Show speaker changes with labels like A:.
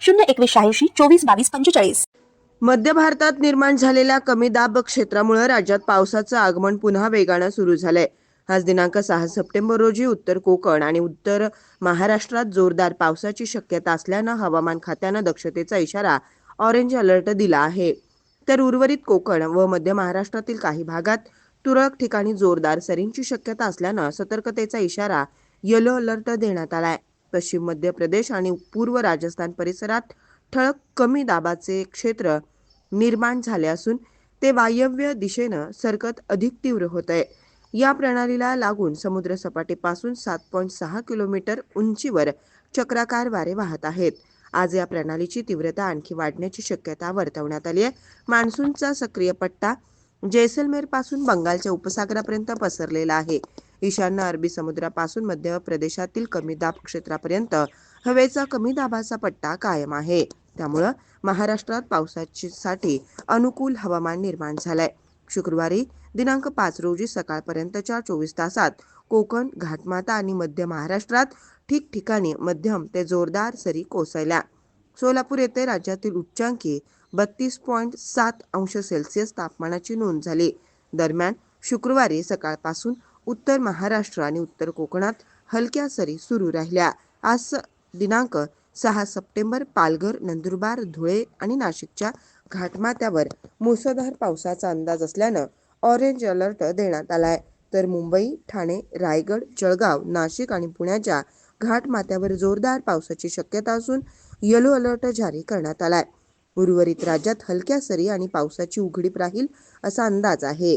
A: शून्य एकवीस शहाऐंशी चोवीस बावीस पंचेचाळीस.
B: मध्य भारतात निर्माण झालेल्या कमी दाब क्षेत्रामुळे राज्यात पावसाचं आगमन पुन्हा वेगानं सुरू झालंय. आज दिनांक सहा सप्टेंबर रोजी उत्तर कोकण आणि उत्तर महाराष्ट्रात जोरदार पावसाची शक्यता असल्यानं हवामान खात्यानं दक्षतेचा इशारा ऑरेंज अलर्ट दिला आहे. तर उर्वरित कोकण व मध्य महाराष्ट्रातील काही भागात तुरळक ठिकाणी जोरदार सरींची शक्यता असल्यानं सतर्कतेचा इशारा येलो अलर्ट देण्यात आलाय. पश्चिम मध्य प्रदेश आणि पूर्व राजस्थान परिसरात ठळक कमी दाबाचे क्षेत्र निर्माण झाले असून ते वायव्य दिशेनं सरकत अधिक तीव्र होत आहे. या प्रणालीला लागून समुद्र सपाटीपासून सात पॉईंट सहा किलोमीटर उंचीवर चक्राकार वारे वाहत आहेत. आज या प्रणालीची तीव्रता आणखी वाढण्याची शक्यता वर्तवण्यात आली आहे. मान्सूनचा सक्रिय पट्टा जैसलमेरपासून बंगालच्या उपसागरापर्यंत पसरलेला आहे. ईशान्य अरबी समुद्रापासून मध्य प्रदेशातील कमी दाब क्षेत्रापर्यंत हवेचा कमी दाबाचा पट्टा कायम आहे. त्यामुळं महाराष्ट्रात पावसासाठी अनुकूल हवामान निर्माण झालंय. शुक्रवारी दिनांक पाच रोजी सकाळपर्यंतच्या चोवीस तासात कोकण घाटमाता आणि मध्य महाराष्ट्रात ठिकठिकाणी मध्यम ते जोरदार सरी कोसळल्या. सोलापूर येथे राज्यातील उच्चांकी बत्तीस पॉईंट सात अंश सेल्सिअस तापमानाची नोंद झाली. दरम्यान शुक्रवारी सकाळपासून उत्तर महाराष्ट्र आणि उत्तर कोकणात हलक्या सरी सुरू राहिल्या. आज दिनांक सहा सप्टेंबर पालघर नंदुरबार धुळे आणि नाशिकच्या घाटमाथ्यावर मुसळधार पावसाचा अंदाज असल्यानं ऑरेंज अलर्ट देण्यात आलाय. तर मुंबई ठाणे रायगड जळगाव नाशिक आणि पुण्याच्या घाटमाथ्यावर जोरदार पावसाची शक्यता असून येलो अलर्ट जारी करण्यात आलाय. उर्वरित राज्यात हलक्या सरी आणि पावसाची उघडीप राहील असा अंदाज आहे.